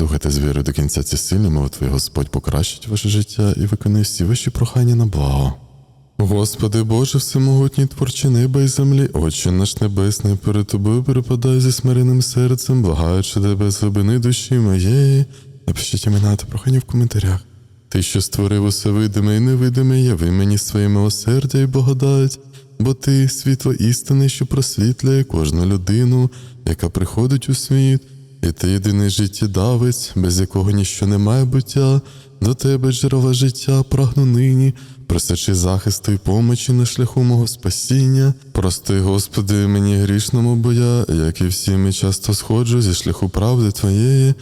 Слухайте з вірою до кінця ці сильні молитви, Господь покращить ваше життя і виконує всі ваші прохання на благо. Господи Боже, всемогутній творче неба і землі, Отче наш небесний, перед тобою перепадаю зі смиренним серцем, благаючи тебе з глибини душі моєї. Напишіть імена та прохання в коментарях. Ти, що створив усе видиме і невидиме, яви мені своє милосердя і благодать, бо ти світло істини, що просвітлює кожну людину, яка приходить у світ, і ти єдиний життєдавець, без якого ніщо не має буття, до тебе джерела життя прагну нині, просячи захисту і помочі на шляху мого спасіння. Прости, Господи, мені грішному, бо я, як і всі, ми часто сходжу зі шляху правди Твоєї.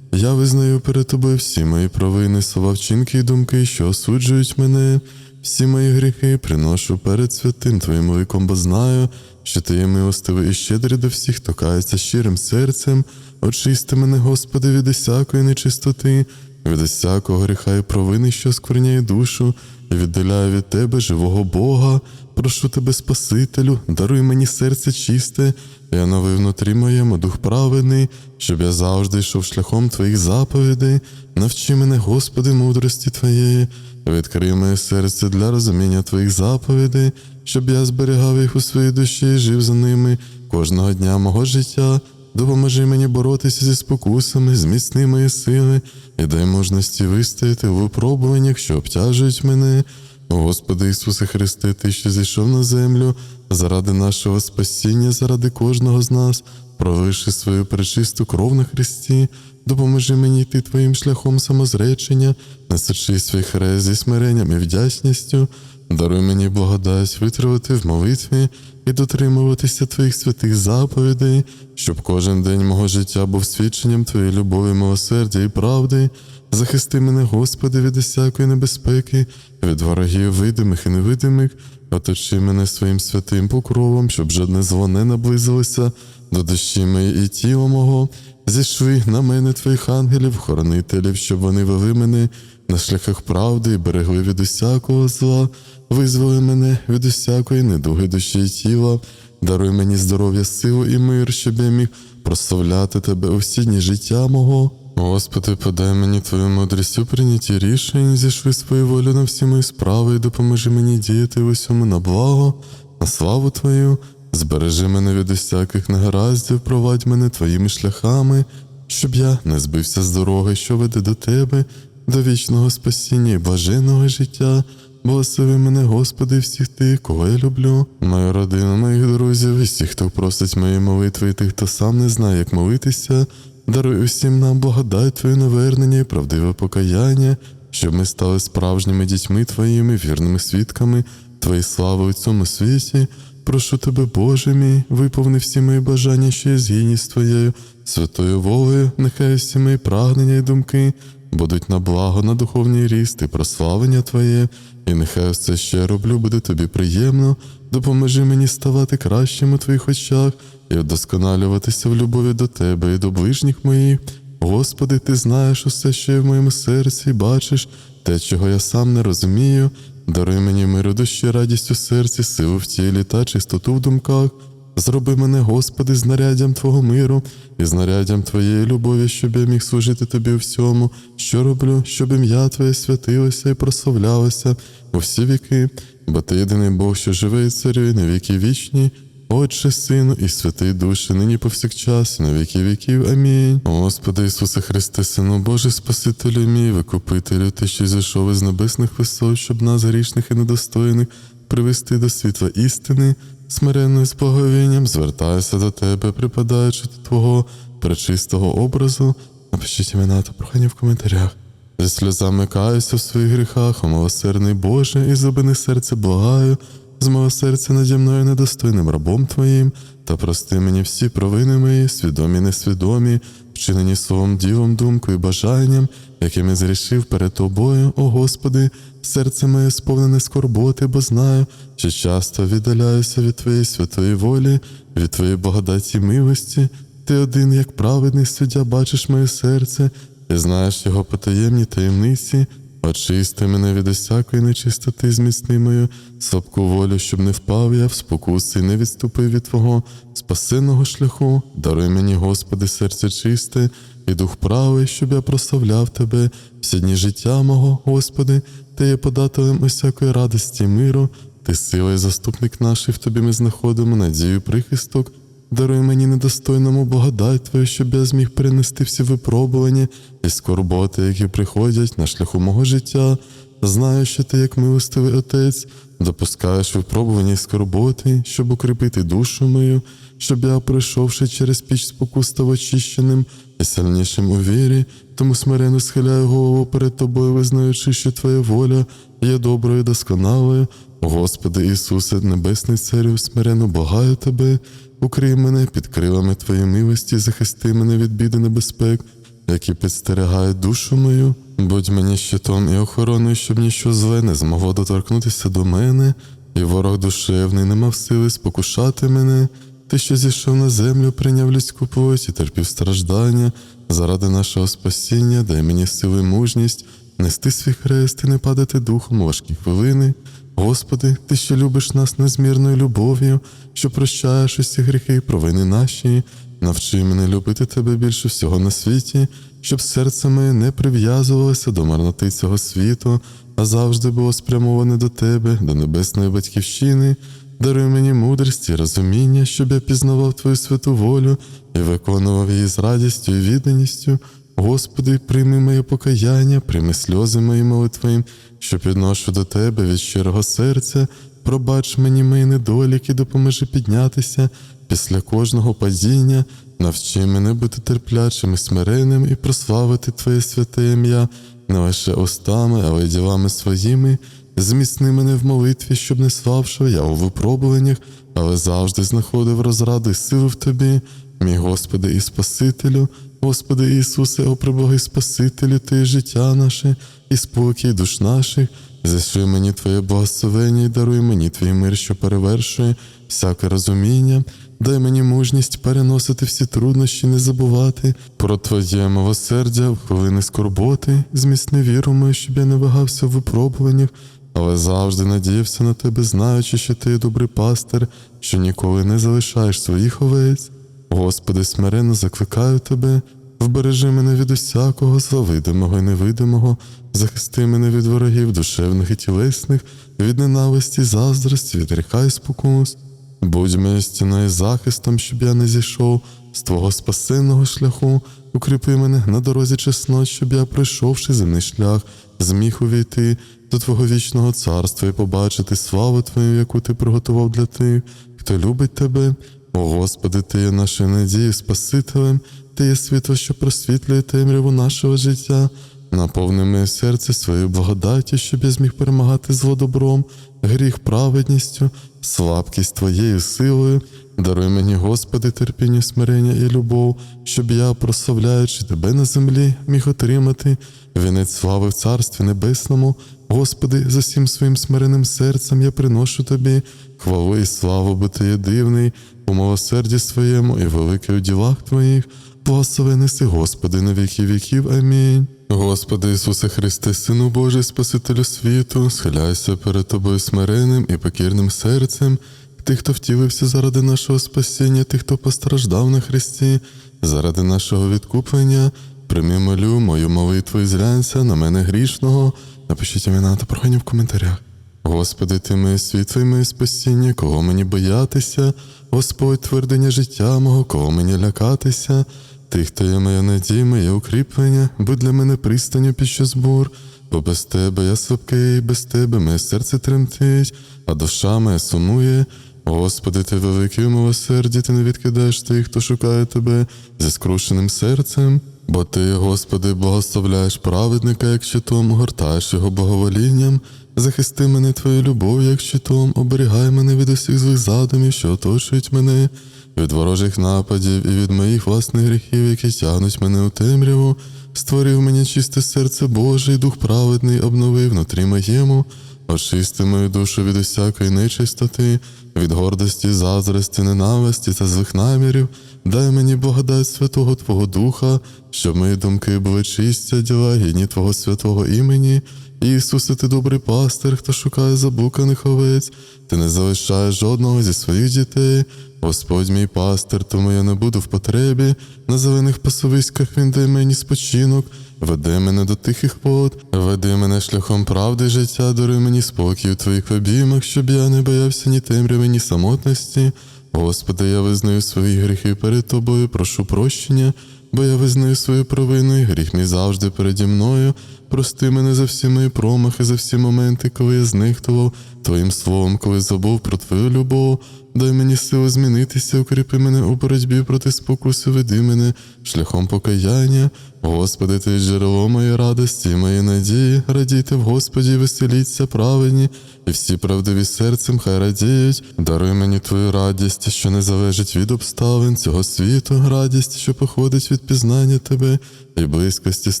Я визнаю перед тобою всі мої провини, слова, вчинки і думки, що осуджують мене. Всі мої гріхи приношу перед святим Твоїм ликом, бо знаю, що Ти є милостивий і щедрий до всіх, хто кається щирим серцем. Очисти мене, Господи, від усякої нечистоти, від усякого гріха і провини, що скверняє душу, і віддаляю від Тебе живого Бога. Прошу тебе, Спасителю, даруй мені серце чисте, я новий внутрі моєму дух праведний, щоб я завжди йшов шляхом Твоїх заповідей. Навчи мене, Господи, мудрості Твоєї, відкрий моє серце для розуміння Твоїх заповідей, щоб я зберігав їх у своїй душі і жив за ними кожного дня мого життя. Допоможи мені боротися зі спокусами, зміцни мої сили і дай мужності вистояти у випробуваннях, що обтяжують мене. Господи Ісусе Христе, Ти, що зійшов на землю заради нашого спасіння, заради кожного з нас, проливши свою пречисту кров на Христі, допоможи мені йти Твоїм шляхом самозречення, несучи свій хрест зі смиренням і вдячністю, даруй мені благодать витривати в молитві і дотримуватися Твоїх святих заповідей, щоб кожен день мого життя був свідченням Твоєї любові, милосердя і правди. Захисти мене, Господи, від усякої небезпеки, від ворогів видимих і невидимих, оточи мене своїм святим покровом, щоб жодне зло не наблизилося до душі моєї і тіла мого. Зійшли на мене твоїх ангелів, хоронителів, щоб вони вели мене на шляхах правди і берегли від усякого зла, визволи мене від усякої недуги душі і тіла, даруй мені здоров'я, силу і мир, щоб я міг прославляти тебе у всі дні життя мого. Господи, подай мені Твою мудрість у прийнятті рішень, зішви свою волю на всі мої справи і допоможи мені діяти в усьому на благо, на славу Твою, збережи мене від усяких негараздів, провадь мене Твоїми шляхами, щоб я не збився з дороги, що веде до Тебе, до вічного спасіння і блаженного життя. Благослови мене, Господи, всіх тих, кого я люблю, мою родину, моїх друзів, всіх, хто просить моєї молитви, і тих, хто сам не знає, як молитися. Даруй усім нам благодать Твоє навернення і правдиве покаяння, щоб ми стали справжніми дітьми Твоїми, вірними свідками Твоєї слави у цьому світі. Прошу тебе, Боже мій, виповни всі мої бажання, що є згідні з Твоєю святою волею, нехай всі мої прагнення і думки будуть на благо, на духовний ріст і прославлення Твоє, і нехай все, я роблю, буде тобі приємно. Допоможи мені ставати кращим у Твоїх очах і вдосконалюватися в любові до Тебе і до ближніх моїх. Господи, Ти знаєш усе, що є в моєму серці, і бачиш те, чого я сам не розумію. Даруй мені миру душі, радість у серці, силу в тілі та чистоту в думках. Зроби мене, Господи, знаряддям Твого миру і знаряддям Твоєї любові, щоб я міг служити Тобі всьому, що роблю, щоб ім'я Твоє святилося і прославлялося у всі віки, бо Ти єдиний Бог, що живе і царює на віки вічні. Отче, Сину і Святий Душі, нині повсякчас, і на віки віків. Амінь. Господи Ісусе Христе, Сину Божий, Спасителю мій, викупителю, Ти, що зійшов із небесних висот, щоб нас, грішних і недостойних, привести до світла істини, смиренно з поговінням, звертаюся до Тебе, припадаючи до Твого пречистого образу. Напишіть імена та прохання в коментарях. Зі сльозами каюся в своїх гріхах, о милосердний Боже, і зубини серця благаю, з мого серця наді мною недостойним рабом Твоїм, та прости мені всі провини мої, свідомі, несвідомі, вчинені словом, ділом, думкою, бажанням, яким я зрішив перед Тобою, о Господи, серце моє сповнене скорботи, бо знаю, що часто віддаляюся від Твоєї святої волі, від Твоєї благодаті милості. Ти один, як праведний суддя, бачиш моє серце, ти знаєш його потаємні таємниці. Очисти мене від усякої нечистоти, зміцни мою слабку волю, щоб не впав я в спокуси і не відступив від Твого спасенного шляху. Даруй мені, Господи, серце чисте, і дух правий, щоб я прославляв тебе всі дні життя мого, Господи, ти є подателем усякої радості миру, ти сила і заступник наш, і в тобі ми знаходимо надію, прихисток. Даруй мені недостойному благодать Твою, щоб я зміг перенести всі випробування і скорботи, які приходять на шляху мого життя. Знаю, що ти, як милостивий отець, допускаєш випробування і скорботи, щоб укріпити душу мою, щоб я, пройшовши через піч спокус, став очищеним і сильнішим у вірі, тому смиренно схиляю голову перед тобою, визнаючи, що твоя воля є доброю і досконалою. Господи Ісусе, Небесний Царю, смиренно благаю тебе, укрий мене під крилами Твоєї милості, захисти мене від біди небезпек, які підстерігають душу мою. Будь мені щитом і охороною, щоб ніщо зле не змогло доторкнутися до мене, і ворог душевний не мав сили спокушати мене. Ти, що зійшов на землю, прийняв людську плоть і терпів страждання заради нашого спасіння, дай мені сили мужність, нести свій хрест і не падати духом важкі хвилини. Господи, Ти що любиш нас незмірною любов'ю, що прощаєш усі гріхи і провини наші, навчи мене любити Тебе більше всього на світі, щоб серце моє не прив'язувалося до марноти цього світу, а завжди було спрямоване до Тебе, до небесної батьківщини. Даруй мені мудрість і розуміння, щоб я пізнавав Твою святу волю і виконував її з радістю і відданістю. Господи, прийми моє покаяння, прийми сльози мої молитви, що підношу до Тебе від щирого серця. Пробач мені мої недоліки, допоможи піднятися після кожного падіння, навчи мене бути терплячим і смиренним і прославити Твоє святе ім'я не лише устами, але й ділами своїми. Зміцни мене в молитві, щоб не славши я у випробуваннях, але завжди знаходив розраду і силу в тобі, мій Господи і Спасителю, Господи Ісусе, о прибогий Спасителю, Ти життя наше і спокій душ наших. Зішли мені Твоє благословення і даруй мені Твій мир, що перевершує всяке розуміння. Дай мені мужність переносити всі труднощі, не забувати про Твоє милосердя в хвилини скорботи, зміцни віру мою, щоб я не вагався в випробуваннях, але завжди надіявся на тебе, знаючи, що ти добрий пастир, що ніколи не залишаєш своїх овець. Господи, смиренно закликаю тебе, вбережи мене від усякого зла видимого і невидимого, захисти мене від ворогів душевних і тілесних, від ненависті, заздрості, від гріха і спокус. Будь моєю стіною захистом, щоб я не зійшов з твого спасенного шляху, укріпи мене на дорозі чеснот, щоб я, пройшовши земний шлях, зміг увійти до Твого вічного царства і побачити славу Твою, яку ти приготував для тих, хто любить тебе. О Господи, Ти є нашою надією, Спасителем, Ти є світло, що просвітлює темряву нашого життя. Наповни моє серце своєю благодаттю, щоб я зміг перемагати зло добром, гріх праведністю, слабкість Твоєю силою. Даруй мені, Господи, терпіння, смирення і любов, щоб я, прославляючи Тебе на землі, міг отримати вінець слави в Царстві Небесному. Господи, за всім своїм смиреним серцем я приношу Тобі хвалу і славу, бо Ти є дивний у милосерді своєму і великий у ділах Твоїх. Благословений си, Господи, на віки віків. Амінь. Господи Ісусе Христе, Сину Божий, Спасителю світу, схиляйся перед Тобою смиренним і покірним серцем, тих, хто втілився заради нашого спасіння, тих, хто постраждав на Христі, заради нашого відкуплення. Прийми молю мою молитву і зглянься на мене грішного. Напишіть імена та прохання в коментарях. Господи, ти моє світло і моє спасіння, кого мені боятися, Господь твердиня життя мого, кого мені лякатися, ти, хто є моя надія, моє укріплення, будь для мене пристаню під час бур, бо без тебе я слабкий, без тебе моє серце тремтить, а душа моя сумує. Господи, ти великий у милосерді, ти не відкидаєш тих, хто шукає тебе зі скрушеним серцем. Бо ти, Господи, благословляєш праведника, як щитом, гортаєш його благоволінням, захисти мене твоєю любов'ю, як щитом, оберігай мене від усіх злих задумів, що оточують мене, від ворожих нападів і від моїх власних гріхів, які тягнуть мене у темряву, створив мені чисте серце Боже, і дух праведний обновив внутрі моєму, очисти мою душу від усякої нечистоти, від гордості, заздрості, ненависті та злих намірів. Дай мені благодать Святого Твого Духа, щоб мої думки були чисті, діла гідні Твого святого імені, Ісусе, ти добрий пастир, хто шукає заблуканих овець, ти не залишаєш жодного зі своїх дітей. Господь мій пастир, тому я не буду в потребі. На зелених пасовиськах він дає мені спочинок. Веди мене до тихих вод, веди мене шляхом правди життя, даруй мені спокій у твоїх обіймах, щоб я не боявся ні темряви, ні самотності. Господи, я визнаю свої гріхи перед тобою, прошу прощення, бо я визнаю свою провину, і гріх мій завжди переді мною. Прости мене за всі мої промахи, за всі моменти, коли я знихтував Твоїм словом, коли забув про Твою любов. Дай мені сили змінитися, укріпи мене у боротьбі проти спокуси, веди мене шляхом покаяння. Господи, ти джерело моєї радості, моєї надії, радійте в Господі, веселіться праведні, і всі правдиві серцем хай радіють. Даруй мені твою радість, що не залежить від обставин цього світу, радість, що походить від пізнання тебе і близькості з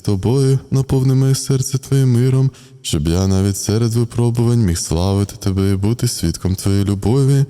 тобою, наповни моє серце твоїм миром, щоб я навіть серед випробувань міг славити тебе і бути свідком твоєї любові.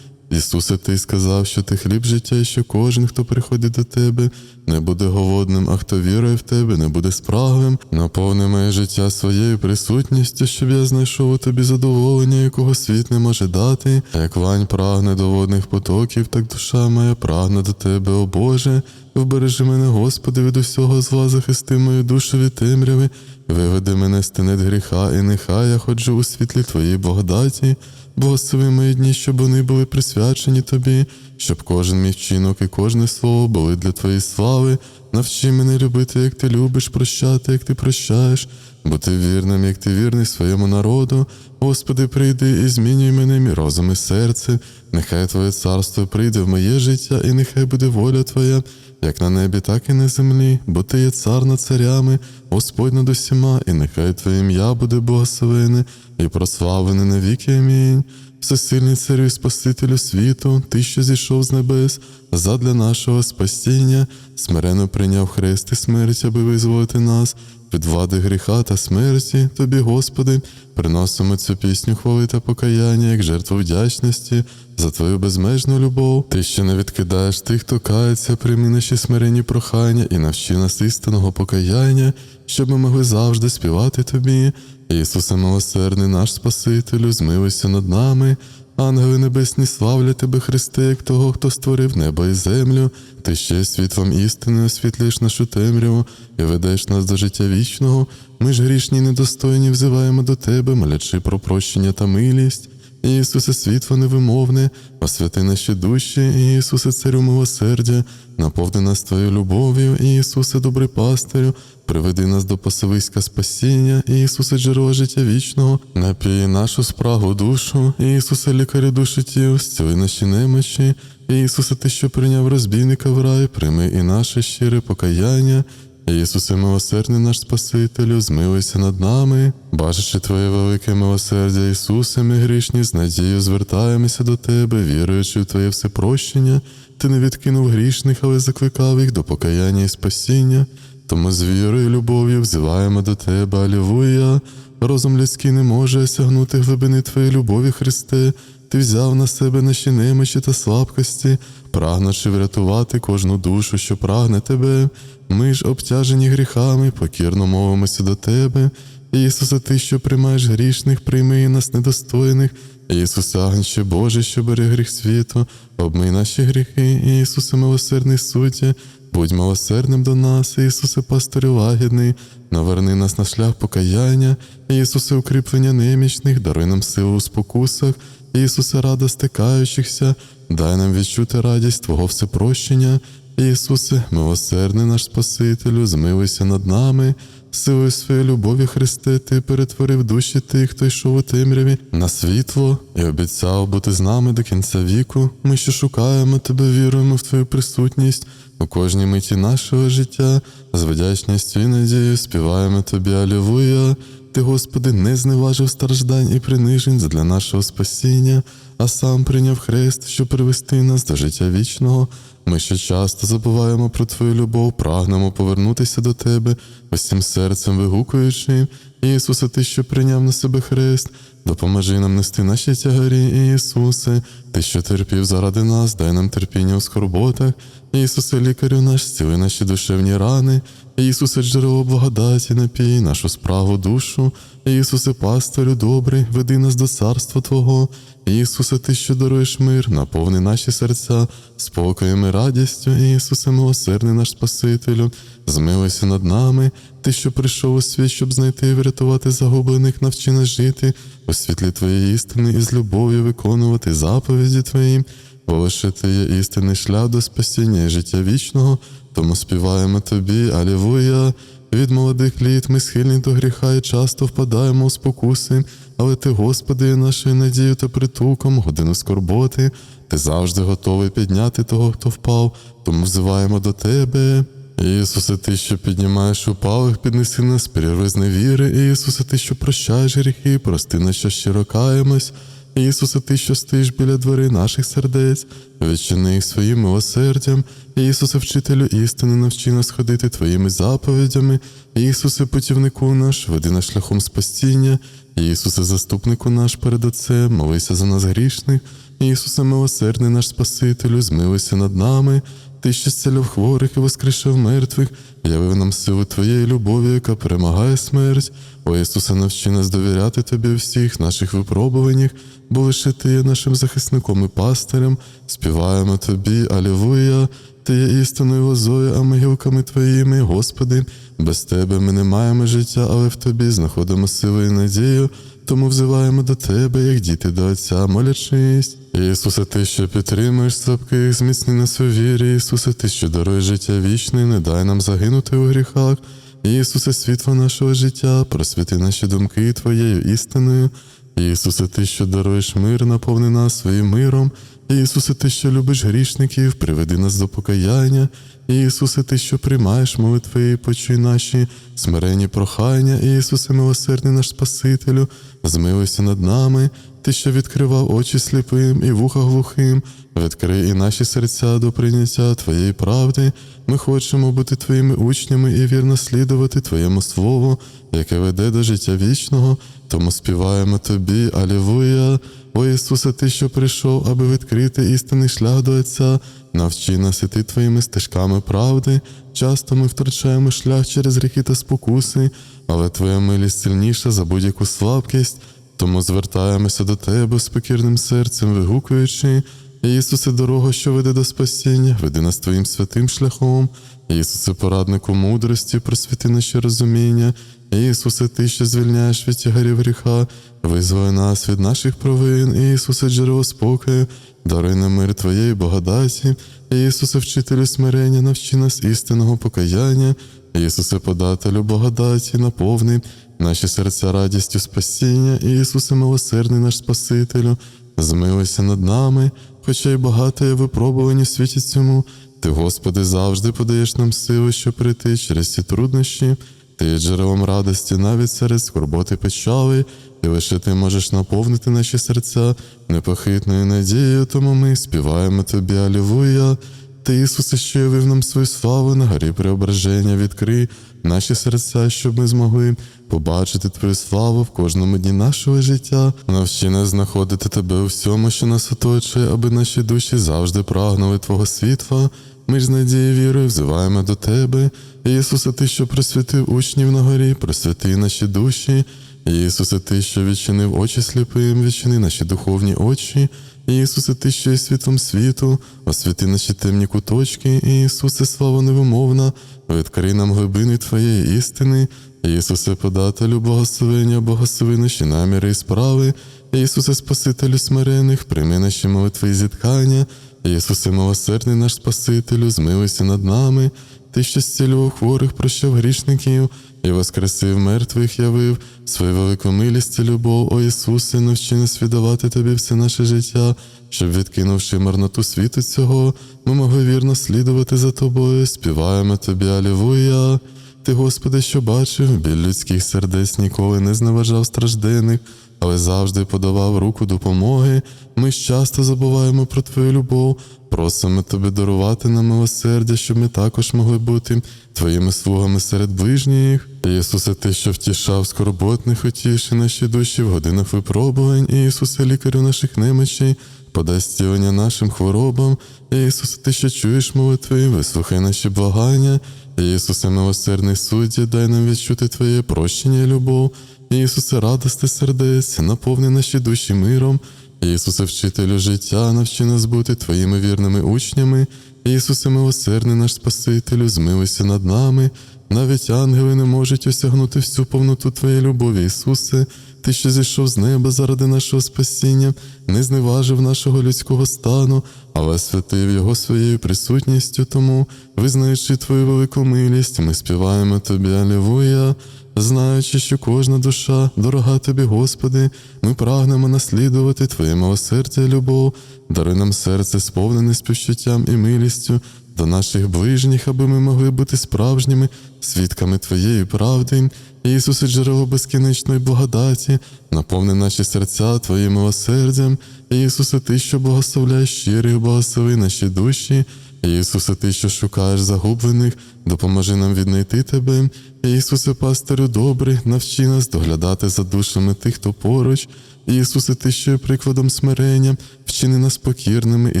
Ісусе, Ти сказав, що ти хліб життя, і що кожен, хто приходить до тебе, не буде голодним, а хто вірує в тебе, не буде спраглим. Наповни моє життя своєю присутністю, щоб я знайшов у тобі задоволення, якого світ не може дати. Як лань прагне до водних потоків, так душа моя прагне до тебе, о Боже. Вбережи мене, Господи, від усього зла, захисти мою душу від темряви, виведи мене з тенет гріха, і нехай я ходжу у світлі Твоєї благодаті. Благослови мої дні, щоб вони були присвячені тобі, щоб кожен мій вчинок і кожне слово були для твоєї слави. Навчи мене любити, як ти любиш, прощати, як ти прощаєш, бути вірним, як ти вірний своєму народу. Господи, прийди і змінюй мене мій розум і серце. Нехай Твоє царство прийде в моє життя, і нехай буде воля Твоя, як на небі, так і на землі, бо ти є цар над царями, Господь над усіма, і нехай Твоє ім'я буде благословене і прославлене навіки. Амінь. Всесильний царю і Спасителю світу, ти, що зійшов з небес, задля нашого спасіння, смирено прийняв хрест і смерть, аби визволити нас від влади гріха та смерті, тобі, Господи, приносимо цю пісню хвали та покаяння, як жертву вдячності за твою безмежну любов. Ти ще не відкидаєш тих, хто кається, прийми наші смиренні прохання і навчи нас істинного покаяння, щоб ми могли завжди співати тобі. Ісусе милосердний наш Спасителю, змилуйся над нами. Ангели небесні славлять тебе, Христе, як того, хто створив небо і землю. Ти ще світлом істини освітлиш нашу темряву і ведеш нас до життя вічного. Ми ж грішні недостойні взиваємо до тебе, молячи про прощення та милість. Ісусе, світло невимовне, освяти наші душі, Ісусе, царю милосердя, наповни нас Твоєю любов'ю, Ісусе, добрий пастирю, приведи нас до пасовиська спасіння, Ісусе, джерело життя вічного, напій нашу спрагу душу, Ісусе, лікарю душі тіл, зціли наші немочі, Ісусе, Ти, що прийняв розбійника в рай, прийми і наше щире покаяння. Ісусе, милосердний наш Спасителю, змилуйся над нами, бачачи Твоє велике милосердя, Ісусе, ми грішні, з надією звертаємося до Тебе, віруючи в Твоє всепрощення, Ти не відкинув грішних, але закликав їх до покаяння і спасіння. Тому з вірою і любов'ю взиваємо до Тебе, Алілуя. Розум людський не може осягнути глибини Твоєї любові, Христе. Ти взяв на себе наші немочі та слабкості, прагнучи врятувати кожну душу, що прагне тебе. Ми ж, обтяжені гріхами, покірно мовимося до тебе. Ісусе, ти, що приймаєш грішних, прийми нас недостойних. Ісусе, Агнче Боже, що бере гріх світу, обмий наші гріхи, Ісусе, милосердний суддя, будь милосердним до нас, Ісусе, пастирю лагідний, наверни нас на шлях покаяння, Ісусе, укріплення немічних, даруй нам силу у спокусах. Ісусе, рада стикаючихся, дай нам відчути радість Твого всепрощення. Ісусе, милосердний наш Спасителю, змилуйся над нами, силою своєї любові, Христе, Ти перетворив душі тих, хто йшов у темряві на світло і обіцяв бути з нами до кінця віку. Ми, що шукаємо Тебе, віруємо в Твою присутність у кожній миті нашого життя, з вдячністю і надією співаємо Тобі, Алілуя. Ти, Господи, не зневажив страждань і принижень для нашого спасіння, а сам прийняв хрест, щоб привести нас до життя вічного. Ми ще часто забуваємо про Твою любов, прагнемо повернутися до Тебе усім серцем вигукуючи. Ісусе, Ти, що прийняв на себе хрест, допоможи нам нести наші тягарі, Ісусе, Ти, що терпів заради нас, дай нам терпіння у скорботах. Ісусе, лікарю наш, зціли наші душевні рани. Ісусе, джерело благодаті, напій нашу справу душу. Ісусе, пастирю добрий, веди нас до царства Твого. Ісусе, Ти, що даруєш мир, наповни наші серця спокоєм і радістю. Ісусе, милосердний наш Спасителю, змилуйся над нами. Ти, що прийшов у світ, щоб знайти і врятувати загублених, навчи нас жити у світлі Твоєї істини і з любов'ю виконувати заповіді Твої. Бо лише ти є істинний шлях до спасіння і життя вічного, тому співаємо тобі, алілуя. Від молодих літ ми схильні до гріха і часто впадаємо у спокуси, але ти, Господи, є нашою надією та притулком, годину скорботи. Ти завжди готовий підняти того, хто впав, тому взиваємо до Тебе. Ісусе, ти, що піднімаєш упалих, піднеси нас перерви з невіри. Ісусе, ти, що прощаєш гріхи, прости нас, що щиро каємось. Ісусе, ти, що стоїш біля дверей наших сердець, відчини їх своїм милосердям. Ісусе, вчителю істини, навчи нас ходити Твоїми заповідями. Ісусе, путівнику наш, веди нас шляхом спасіння. Ісусе, заступнику наш перед Отцем, молися за нас грішних. Ісусе, милосердний наш Спасителю, змилися над нами. Ти, що зціляв хворих і воскрешав мертвих, явив нам силу Твоєї любові, яка перемагає смерть. О Ісусе, навчи нас довіряти Тобі всіх наших випробуваннях, бо лише Ти є нашим захисником і пастирем. Співаємо Тобі, Алілуя. Ти є істинною лозою, а ми гілками Твоїми, Господи. Без Тебе ми не маємо життя, але в Тобі знаходимо силу і надію. Тому взиваємо до Тебе, як діти до Отця, молячись. Ісусе, Ти, що підтримуєш слабких, зміцни нас у вірі. Ісусе, Ти, що даруєш життя вічне, не дай нам загинути у гріхах. Ісусе, світло нашого життя, просвіти наші думки Твоєю істиною. Ісусе, Ти, що даруєш мир, наповни нас своїм миром. Ісусе, Ти, що любиш грішників, приведи нас до покаяння. Ісусе, Ти, що приймаєш молитви, і почуй наші смиренні прохання. Ісусе, милосердний наш Спасителю, змилуйся над нами. Ти, що відкривав очі сліпим і вуха глухим, відкрий і наші серця до прийняття Твоєї правди. Ми хочемо бути Твоїми учнями і вірно слідувати Твоєму Слову, яке веде до життя вічного. Тому співаємо Тобі, Алілуя. О Ісусе, Ти, що прийшов, аби відкрити істинний шлях до Отця, навчи нас іти Твоїми стежками правди. Часто ми втрачаємо шлях через гріхи та спокуси, але Твоя милість сильніша за будь-яку слабкість. Тому звертаємося до Тебе з покірним серцем, вигукуючи, Ісусе, дорога, що веде до спасіння, веди нас Твоїм святим шляхом. Ісусе, пораднику мудрості, просвіти наші розуміння. Ісусе, Ти, що звільняєш від тягарів гріха, визволи нас від наших провин, Ісусе, джерело спокою, даруй нам мир Твоєї благодаті. Ісусе, вчителю смирення, навчи нас істинного покаяння. Ісусе, подателю благодаті, наповни наші серця радістю спасіння, Ісусе, милосердний наш Спасителю, змилуйся над нами, хоча й багато є випробувань у світі цьому. Ти, Господи, завжди подаєш нам сили, щоб прийти через ці труднощі. Ти є джерелом радості навіть серед скорботи печали, і лише ти можеш наповнити наші серця непохитною надією, тому ми співаємо тобі, Алілуя. Ти, Ісусе, що явив нам свою славу на горі преображення, відкрий наші серця, щоб ми змогли побачити Твою славу в кожному дні нашого життя. Навчи нас знаходити Тебе у всьому, що нас оточує, аби наші душі завжди прагнули Твого світла. Ми ж з надією вірою взиваємо до Тебе. Ісусе, Ти, що просвітив учнів на горі, просвіти наші душі. Ісусе, Ти, що відчинив очі сліпим, відчини наші духовні очі. Ісусе, Ти, що є світлом світу, освіти наші темні куточки, Ісусе, слава невимовна, відкрий нам глибини Твоєї істини. Ісусе, подателю благословення, благослови наші наміри і справи. Ісусе, Спасителю смирених, прийми наші молитви і зіткання. Ісусе, милосердний наш Спасителю, змилуйся над нами. Ти, що зцілював хворих, прощав грішників і воскресив мертвих, явив свою велику милість і любов, о Ісусе, навчи нас віддавати Тобі все наше життя, щоб, відкинувши марноту світу цього, ми могли вірно слідувати за Тобою, співаємо Тобі, Алілуя. Ти, Господи, що бачив, біль людських сердець ніколи не зневажав страждених, але завжди подавав руку допомоги. Ми ж часто забуваємо про Твою любов, просимо Тебе дарувати нам милосердя, щоб ми також могли бути Твоїми слугами серед ближніх. Ісусе, Ти, що втішав скорботних, утіши наші душі в годинах випробувань, Ісусе, лікарю наших немочей, подай зцілення нашим хворобам. Ісусе, Ти, що чуєш молитви, вислухай наші благання. Ісусе, милосердний суддя, дай нам відчути Твоє прощення і любов. Ісусе, радости сердець, наповни наші душі миром. Ісусе, вчителю життя, навчи нас бути Твоїми вірними учнями. Ісусе, милосердний наш Спасителю, змилуйся над нами. Навіть ангели не можуть осягнути всю повноту Твоєї любові, Ісусе. Ти, що зійшов з неба заради нашого спасіння, не зневажив нашого людського стану, але святив його своєю присутністю. Тому, визнаючи Твою велику милість, ми співаємо Тобі, Алілуя. Знаючи, що кожна душа, дорога тобі, Господи, ми прагнемо наслідувати Твоє милосердя і любов, даруй нам серце, сповнене співчуттям і милістю до наших ближніх, аби ми могли бути справжніми свідками Твоєї правди. Ісусе, джерело безкінечної благодаті, наповни наші серця Твоїм милосердям. Ісусе, Ти, що благословляєш щирих, благослови наші душі. Ісусе, Ти, що шукаєш загублених, допоможи нам віднайти Тебе. Ісусе, пастирю добрий, навчи нас доглядати за душами тих, хто поруч. Ісусе, Ти, що є прикладом смирення, вчини нас покірними і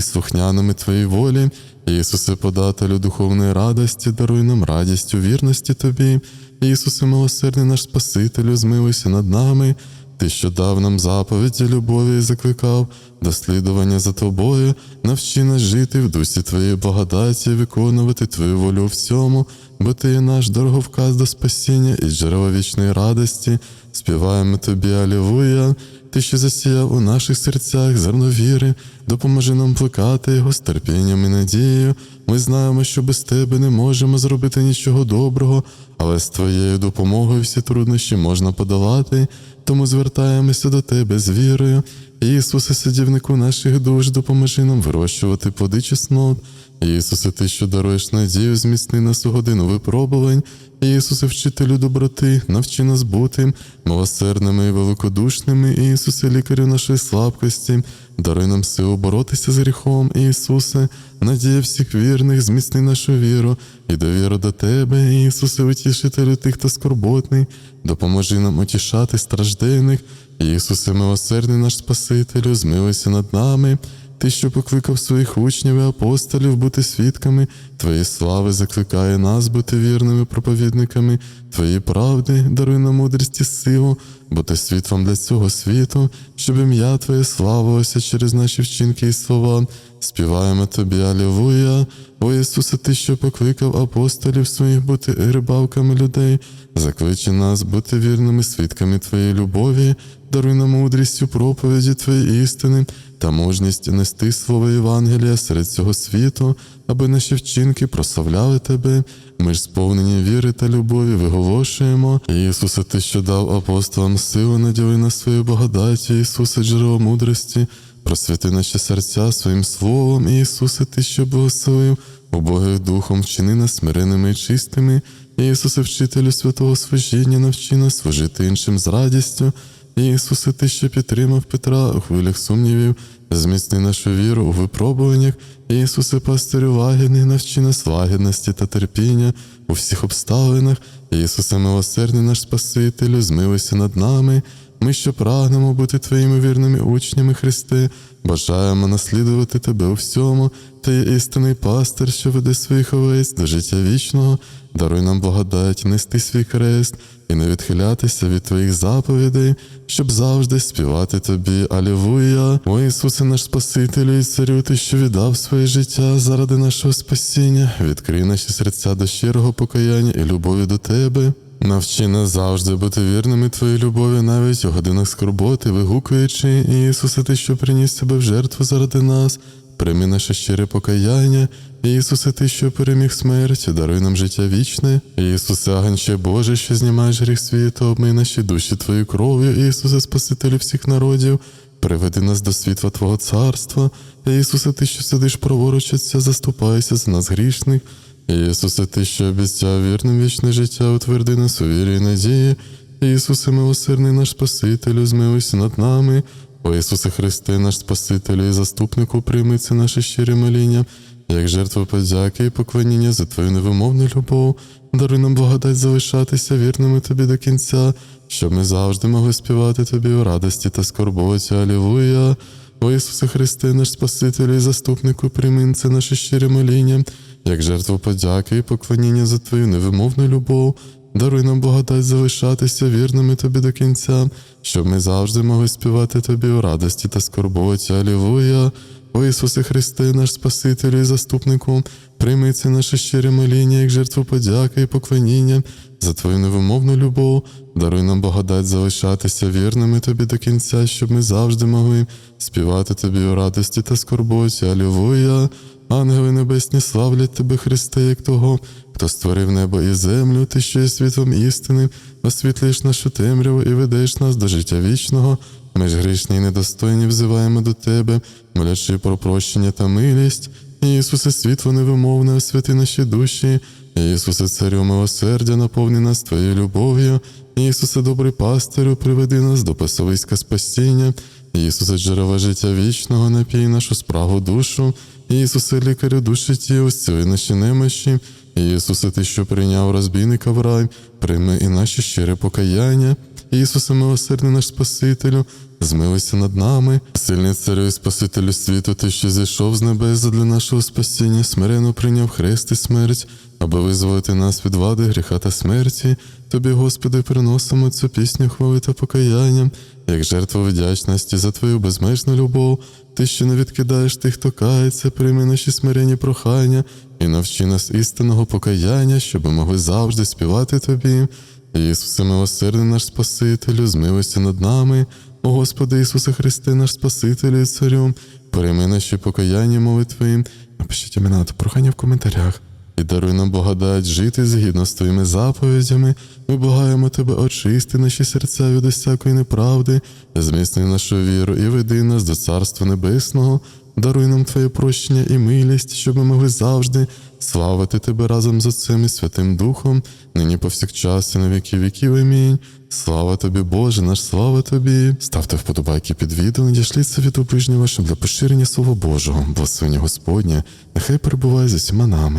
слухняними Твоїй волі. Ісусе, подателю духовної радості, даруй нам радість у вірності Тобі. Ісусе, милосердний наш Спасителю, змилуйся над нами. Ти, що дав нам заповіді любові і закликав дослідування за тобою, навчи нас жити в дусі Твоєї благодаті, виконувати Твою волю всьому, бо Ти є наш дороговказ до спасіння і джерело вічної радості. Співаємо Тобі, Алілуя. Ти, що засіяв у наших серцях зерно віри, допоможи нам плекати його з терпінням і надією. Ми знаємо, що без тебе не можемо зробити нічого доброго, але з твоєю допомогою всі труднощі можна подолати. Тому звертаємося до тебе з вірою. Ісусе, садівнику наших душ, допоможи нам вирощувати плоди чеснот. Ісусе, ти, що даруєш надію, зміцни нас у годину випробувань. Ісусе, вчителю доброти, навчи нас бути милосердними і великодушними. Ісусе, лікарю нашої слабкості, даруй нам силу боротися з гріхом, Ісусе, надія всіх вірних, зміцни нашу віру і довіру до Тебе, Ісусе, утішителю тих, хто скорботний, допоможи нам утішати страждених. Ісусе, милосердний наш Спасителю, змилуйся над нами. Ти, що покликав своїх учнів і апостолів бути свідками, Твої слави закликає нас бути вірними проповідниками, Твої правди, даруй нам мудрість і силу, бути світлом для цього світу, щоб ім'я Твоє славилося через наші вчинки і слова. Співаємо Тобі, Алілуя. О Ісусе, Ти, що покликав апостолів своїх бути рибалками людей, закличе нас бути вірними свідками Твоєї любові, даруй нам мудрість у проповіді Твоєї істини та мужність нести слово Євангелія серед цього світу, аби наші вчинки прославляли Тебе. Ми ж сповнені віри та любові виголошуємо. Ісусе, Ти, що дав апостолам силу, наділи на свою благодаті, Ісусе, джерело мудрості, просвяти наші серця своїм словом, Ісусе, Ти, що благословив, убогих духом вчини нас смиреними і чистими. Ісусе, вчителю святого служіння, навчи нас служити іншим з радістю. Ісусе, Ти, що підтримав Петра у хвилях сумнівів, зміцни нашу віру у випробуваннях. Ісусе, пастирю лагідний, навчи нас лагідності та терпіння у всіх обставинах. Ісусе, милосердний наш Спасителю, змилися над нами. Ми, що прагнемо бути Твоїми вірними учнями, Христе, бажаємо наслідувати Тебе у всьому, Ти є істинний пастир, що веде своїх овець до життя вічного, даруй нам благодать, нести свій хрест і не відхилятися від Твоїх заповідей, щоб завжди співати Тобі, Алілуя. О Ісусе, наш Спасителю і Царю, Ти, що віддав своє життя заради нашого спасіння, відкрий наші серця до щирого покаяння і любові до Тебе. Навчи нас завжди бути вірними Твоїй любові, навіть у годинах скорботи, вигукуючи, Ісусе, Ти, що приніс себе в жертву заради нас, прийми наше щире покаяння. Ісусе, Ти, що переміг смерть, даруй нам життя вічне. Ісусе, Агнче Боже, що знімаєш гріх світу, обмий наші душі Твоєю кров'ю, Ісусе, Спасителю всіх народів. Приведи нас до світла Твого царства, Ісусе, Ти, що сидиш праворуч Отця, заступайся за нас грішних. Ісусе, ти, що обіцяв вірним вічне життя, утверди нас у вірі і надії. Ісусе, милосердний наш Спасителю, змилуйся над нами. О Ісусе Христе, наш Спасителю і заступнику, прийми це наше щире моління, як жертву подяки і поклоніння за Твою невимовну любов. Даруй нам благодать залишатися вірними Тобі до кінця, щоб ми завжди могли співати Тобі у радості та скорботі. Алілуя! О Ісусе Христе, наш Спасителю і заступнику, прийми це наше щире моління, як жертву подяки і поклоніння за Твою невимовну любов. Даруй нам благодать залишатися вірними Тобі до кінця, щоб ми завжди могли співати Тобі у радості та скорботі. Алілуя! О Ісусе Христе, наш Спасителю і заступнику, прийми це наше щире моління, як жертву подяки і поклоніння за Твою невимовну любов. Даруй нам благодать залишатися вірними Тобі до кінця, щоб ми завжди могли співати Тобі у радості та скорботі. Алілуя! Ангели небесні славлять Тебе, Христе, як того, хто створив небо і землю, ти що є світлом істини, освітлиш нашу темряву і ведеш нас до життя вічного. Ми ж грішні і недостойні взиваємо до Тебе, молячи про прощення та милість. Ісусе, світло невимовне, освяти наші душі. Ісусе, царю милосердя, наповни нас Твоєю любов'ю. Ісусе, добрий пастирю, приведи нас до пасовиська спасіння. Ісусе, джерела життя вічного, напій нашу справу душу. Ісусе, лікарю душі тіл, зціли наші немощі. Ісусе, ти, що прийняв розбійника в рай, прийми і наші щире покаяння. Ісусе, милосердний наш Спасителю, змилуйся над нами, сильний царю і Спасителю світу, ти, що зійшов з небес для нашого спасіння, смирено прийняв хрест і смерть, аби визволити нас від влади, гріха та смерті. Тобі, Господи, приносимо цю пісню хвали та покаяння, як жертву вдячності за Твою безмежну любов. Ти, що не відкидаєш тих, хто кається, прийми наші смирені прохання і навчи нас істинного покаяння, щоб ми могли завжди співати Тобі. Ісусе, милосердний наш Спасителю, змилуйся над нами. О Господи Ісусе Христе, наш Спасителю і Царю, прийми наші покаяння молитви. Напишіть імена та прохання в коментарях. І даруй нам благодать жити згідно з твоїми заповідями. Ми благаємо тебе, очисти наші серця від усякої неправди, зміцни нашу віру і веди нас до Царства Небесного. Даруй нам Твоє прощення і милість, щоб ми могли завжди славити Тебе разом з Отцем і Святим Духом, нині повсякчас і на віки віків. Амінь. Слава тобі, Боже, наш слава тобі. Ставте вподобайки під відео, надішліться від ближнього вашим для поширення Слова Божого, благословення Господнє, нехай перебуває з усіма нами.